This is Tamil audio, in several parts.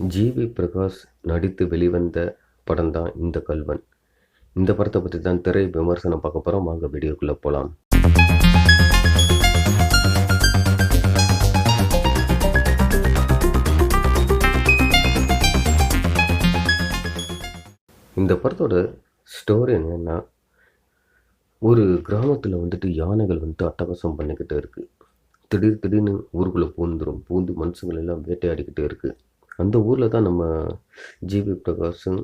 ஜிவி பிரகாஷ் நடித்து வெளிவந்த படம் தான் இந்த கல்வன். இந்த படத்தை பற்றி தான் திரை விமர்சனம் பார்க்க போகிறோம் வாங்க வீடியோக்குள்ளே போகலாம் இந்த படத்தோட ஸ்டோரி என்னென்னா ஒரு கிராமத்தில் வந்துட்டு யானைகள் வந்துட்டு அட்டகாசம் பண்ணிக்கிட்டே இருக்குது திடீர் திடீர்னு ஊருக்குள்ளே பூந்துடும் பூந்து மனுஷங்களெல்லாம் வேட்டையாடிக்கிட்டே இருக்குது அந்த ஊரில் தான் நம்ம ஜிவி பிரகாஷும்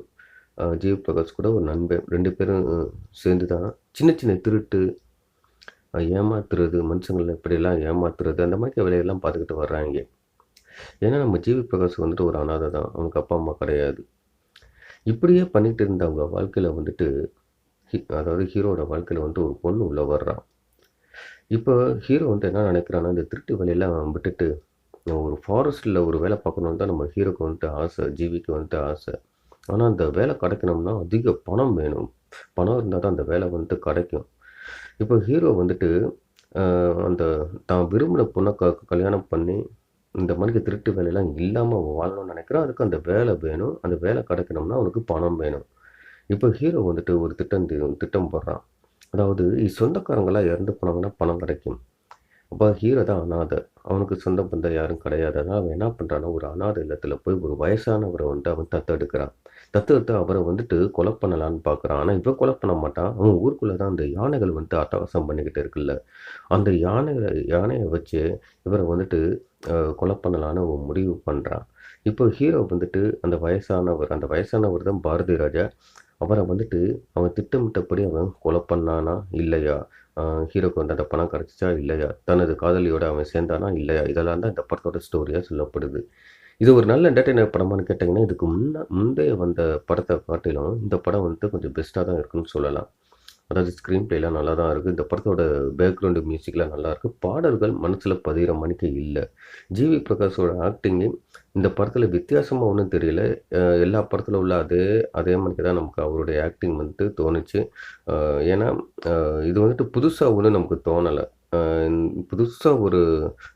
ஜிவி பிரகாஷ் கூட ஒரு நண்பன் ரெண்டு பேரும் சேர்ந்து தான் சின்ன சின்ன திருட்டு ஏமாத்துறது மனுஷங்களை இப்படியெல்லாம் ஏமாத்துறது அந்த மாதிரி வேலையெல்லாம் பார்த்துக்கிட்டு வர்றாங்க. ஏன்னா நம்ம ஜிவி பிரகாஷ் வந்துட்டு ஒரு அனாதை தான். அவனுக்கு அப்பா அம்மா கிடையாது. இப்படியே பண்ணிகிட்டு இருந்த அவங்க வாழ்க்கையில் வந்துட்டு ஹி- அதாவது ஹீரோட வாழ்க்கையில் வந்துட்டு ஒரு பொண்ணு உள்ளே வர்றான் இப்போ ஹீரோ வந்துட்டு என்ன நினைக்கிறான்னா இந்த திருட்டு வேலையெல்லாம் விட்டுட்டு ஒரு ஃபாரஸ்ட்டில் ஒரு வேலை பார்க்கணுன்னு தான் நம்ம ஹீரோக்கு வந்துட்டு ஆசை ஜீவிக்கு வந்துட்டு ஆசை. ஆனால் அந்த வேலை கிடைக்கணும்னா அதிக பணம் வேணும். பணம் இருந்தால் தான் அந்த வேலை வந்துட்டு கிடைக்கும். இப்போ ஹீரோ வந்துட்டு அந்த தான் விரும்பின பொண்ணை க கல்யாணம் பண்ணி இந்த மாதிரி திருட்டு வேலையெல்லாம் இல்லாமல் வாழணும்னு நினைக்கிறான். அதுக்கு அந்த வேலை வேணும். அந்த வேலை கிடைக்கணும்னா அவனுக்கு பணம் வேணும். இப்போ ஹீரோ வந்துட்டு ஒரு திட்டம் திட்டம் போடுறான். அதாவது சொந்தக்காரங்களாம் இறந்து போனாங்கன்னா பணம் கிடைக்கும். அப்போ ஹீரோ தான் அனாதை. அவனுக்கு சொந்த பந்தம் யாரும் கிடையாது. அதனால் அவன் என்ன பண்ணுறான்னா ஒரு அனாதை இல்லத்தில் போய் ஒரு வயசானவரை வந்துட்டு அவன் தத்தெடுக்கிறான். தத்தெடுத்து அவரை வந்துட்டு கொலை பண்ணலான்னு பார்க்குறான். ஆனால் இவன் கொலை பண்ண மாட்டான். அவன் ஊருக்குள்ளே தான் அந்த யானைகள் வந்துட்டு அட்டகாசம் பண்ணிக்கிட்டு இருக்குல்ல. அந்த யானை யானையை வச்சு இவரை வந்துட்டு கொலை பண்ணலான்னு அவன் முடிவு பண்ணுறான் இப்போ ஹீரோ வந்துட்டு அந்த வயசானவர் அந்த வயசானவர் தான் பாரதி ராஜா. அவரை வந்துட்டு அவன் திட்டமிட்டபடி அவன் கொலை பண்ணானா இல்லையா? ஹீரோக்கு வந்து அந்த பணம் கிடச்சிச்சா இல்லையா? தனது காதலியோட அவன் சேர்ந்தானா இல்லையா? இதெல்லாம் தான் இந்த படத்தோட ஸ்டோரியாக சொல்லப்படுது. இது ஒரு நல்ல என்டர்டெய்னர் படமான்னு கேட்டிங்கன்னா இதுக்கு முன்ன முந்தைய வந்த படத்தை காட்டிலும் இந்த படம் வந்துட்டு கொஞ்சம் பெஸ்ட்டாக தான் இருக்குன்னு சொல்லலாம். அதாவது ஸ்க்ரீன் பிளேலாம் நல்லா தான் இருக்குது இந்த படத்தோட பேக்ரவுண்டு மியூசிக்லாம் நல்லாயிருக்கு பாடல்கள் மனசில் பதிகிற மணிக்கு இல்லை. ஜிவி பிரகாஷோட ஆக்டிங்கு இந்த படத்தில் வித்தியாசமாக ஒன்றும் தெரியல. எல்லா படத்தில் உள்ள அதே அதே மாதிரி தான் நமக்கு அவருடைய ஆக்டிங் வந்துட்டு தோணுச்சு. ஏன்னா இது வந்துட்டு புதுசாக ஒன்றும் நமக்கு தோணலை. புதுசாக ஒரு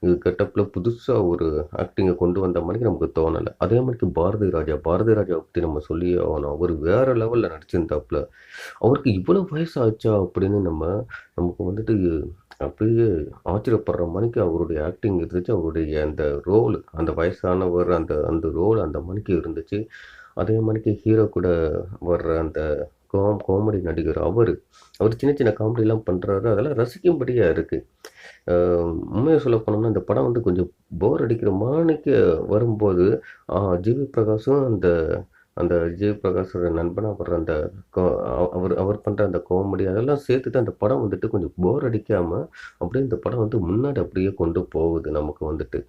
இது கெட்டப்பில் புதுசாக ஒரு ஆக்டிங்கை கொண்டு வந்த மாதிரி நமக்கு தோணலை. அதே மாதிரிக்கு பாரதி ராஜா பாரதி ராஜாவை பற்றி நம்ம சொல்லி ஆகணும் அவர் வேறு லெவலில் நடிச்சிருந்தாப்புல. அவருக்கு இவ்வளோ வயசு ஆச்சா அப்படின்னு நம்ம நமக்கு வந்துட்டு அப்படியே ஆச்சரியப்படுற மாதிரிக்கு அவருடைய ஆக்டிங் இருந்துச்சு. அவருடைய அந்த ரோல் அந்த வயசானவர் அந்த அந்த ரோல் அந்த மணிக்கு இருந்துச்சு. அதே மாதிரிக்கு ஹீரோ கூட வர்ற அந்த காம் காமெடி நடிகர் அவர். அவர் சின்ன சின்ன காமெடிலாம் பண்ணுறாரு அதெல்லாம் ரசிக்கும்படியாக இருக்குது உண்மையை சொல்ல போனோம்னா இந்த படம் வந்து கொஞ்சம் போர் அடிக்கிற மாணிக்கு வரும்போது ஜிவி பிரகாஷும் அந்த அந்த ஜிவி பிரகாஷோட நண்பனாக வர்ற அந்த கோ- அவர் அவர் பண்ணுற அந்த காமெடி அதெல்லாம் சேர்த்துட்டு அந்த படம் வந்துட்டு கொஞ்சம் போர் அடிக்காமல் அப்படியே இந்த படம் வந்து முன்னாடி அப்படியே கொண்டு போகுது நமக்கு வந்துட்டு.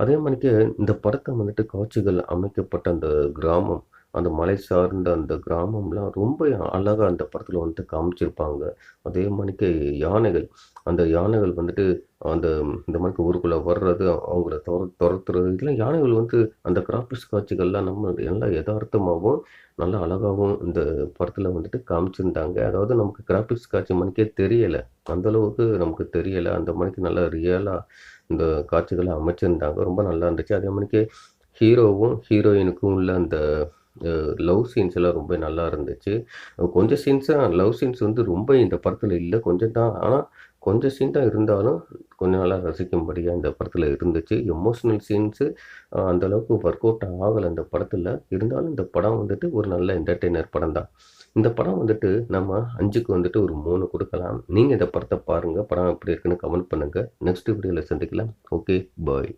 அதே மாதிரிக்கு இந்த படத்தை வந்துட்டு காட்சிகள் அமைக்கப்பட்ட அந்த கிராமம் அந்த மலை சார்ந்த அந்த கிராமம்லாம் ரொம்ப அழகாக அந்த படத்தில் வந்துட்டு காமிச்சிருப்பாங்க. அதே மாதிரிக்கு யானைகள். அந்த யானைகள் வந்துட்டு அந்த இந்த மாதிரி ஊருக்குள்ளே வர்றது அவங்கள துர துரத்துறது இதெல்லாம் யானைகள் வந்து அந்த கிராஃபிக்ஸ் காட்சிகள்லாம் நம்ம எல்லாம் யதார்த்தமாகவும் நல்லா அழகாகவும் இந்த படத்தில் வந்துட்டு காமிச்சிருந்தாங்க. அதாவது நமக்கு கிராஃபிக்ஸ் காட்சி மணிக்கே தெரியலை. அந்தளவுக்கு நமக்கு தெரியலை. அந்த மணிக்கு நல்லா ரியலாக இந்த காட்சிகளை அமைச்சிருந்தாங்க. ரொம்ப நல்லா இருந்துச்சு. அதே மணிக்கு ஹீரோவும் ஹீரோயினுக்கும் உள்ள அந்த லவ் சீன்ஸ் எல்லாம் ரொம்ப நல்லா இருந்துச்சு. கொஞ்சம் சீன்ஸ் லவ் சீன்ஸ் வந்து ரொம்ப இந்த படத்தில் இல்லை கொஞ்சம் தான். ஆனால் கொஞ்சம் சீன் தான் இருந்தாலும் கொஞ்சம் நல்லா ரசிக்கும்படியாக இந்த படத்தில் இருந்துச்சு. எமோஷ்னல் சீன்ஸு அந்தளவுக்கு ஒர்க் அவுட் ஆகலை இந்த படத்தில். இருந்தாலும் இந்த படம் வந்துட்டு ஒரு நல்ல என்டர்டெய்னர் படம் தான். இந்த படம் வந்துட்டு நம்ம அஞ்சுக்கு வந்துட்டு ஒரு மூணு கொடுக்கலாம். நீங்கள் இந்த படத்தை பாருங்கள் படம் எப்படி இருக்குன்னு கமெண்ட் பண்ணுங்கள் நெக்ஸ்ட் வீடியோவில் சந்திக்கலாம். Okay bye